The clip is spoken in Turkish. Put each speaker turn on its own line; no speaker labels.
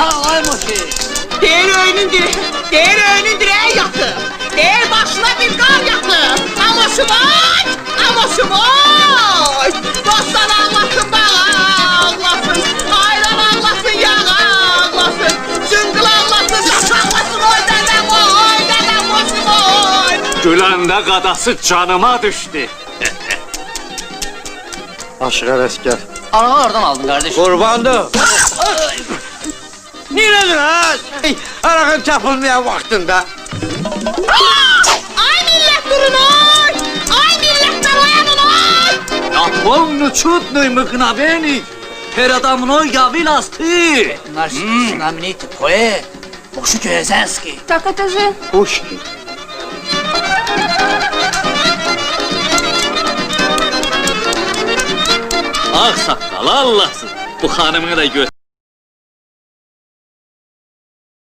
Ay moşi.
Değer öğünün dire değer öğünün direği yaktı. Değer başına bir kar yaktı. Ama şu var, ama şu var. Dostlar ağlasın bana ağlasın. Ayran ağlasın, yağ ağlasın. Cıngıl ağlasın, taş ağlasın. Oy dedem oy, dedem boşum oy.
Güləndə qadası canıma düşdü.
Aşıqar əskər.
Arağı oradan aldın kardeş.
Qurbandı. Nedir ha? Şey, Arakın çapılmayan vaktinde.
Ay millet durun oy! Ay millet dayanın oy!
Yapmanı çutnuymu knabeni. Her adamın o yavi
lastik. Nasz znamenity hmm. poet,
Boksiu Jezeński. Tak,
Eterzy?
Puści. Ağsaqqal, ah, Allahsın. Bu xanımını da gör.